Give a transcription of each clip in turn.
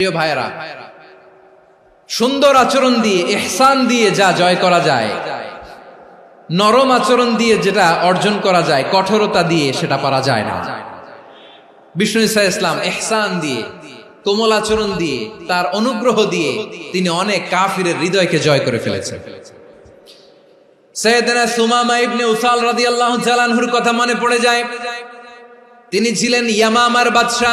প্রিয় ভাইয়েরা, সুন্দর আচরণ দিয়ে এহসান দিয়ে যা জয় করা যায়, নরম আচরণ দিয়ে যেটা অর্জন করা যায়, কঠোরতা দিয়ে সেটা পারা যায় না। বিষ্ণু ইসা ইসলাম এহসান দিয়ে, কোমল আচরণ দিয়ে, তার অনুগ্রহ দিয়ে তিনি অনেক কাফিরের হৃদয়কে জয় করে ফেলেছেন। কথা মনে পড়ে যায়। তিনি ছিলেন ইয়ামামার বাদশা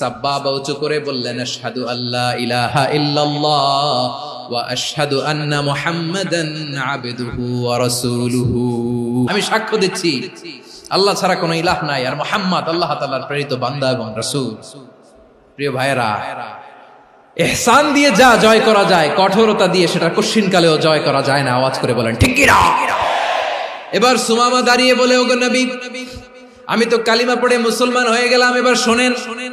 সাব্বাবা উঁচু করে বললেন, আশহাদু আল্লাহ ইলাহা ইল্লাল্লাহ ওয়া আশহাদু আন্না মুহাম্মাদান আবদুহু ওয়া রাসূলুহু। আমি সাক্ষ্য দিচ্ছি, আল্লাহ ছাড়া কোনো ইলাহ নাই আর মুহাম্মদ আল্লাহ তাআলার প্রেরিত বান্দা এবং রাসূল। প্রিয় ভাইয়েরা, এহসান দিয়ে যা জয় করা যায়, কঠোরতা দিয়ে সেটা কশিন কালেও জয় করা যায় না, আওয়াজ করে বলেন, ঠিক কিনা এবার সুমামা দাঁড়িয়ে বলে, ওগো নবী, আমি তো কালিমা পড়ে মুসলমান হয়ে গেলাম, এবার শোনেন শোনেন।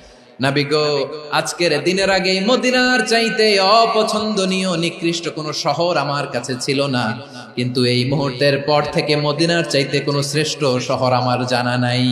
নাবিগো আজকের দিনের আগে মদিনার চাইতে অপছন্দনীয়, নিকৃষ্ট কোনো শহর আমার কাছে ছিল না। কিন্তু এই মুহূর্তের পর থেকে মদিনার চাইতে কোনো শ্রেষ্ঠ শহর আমার জানা নাই।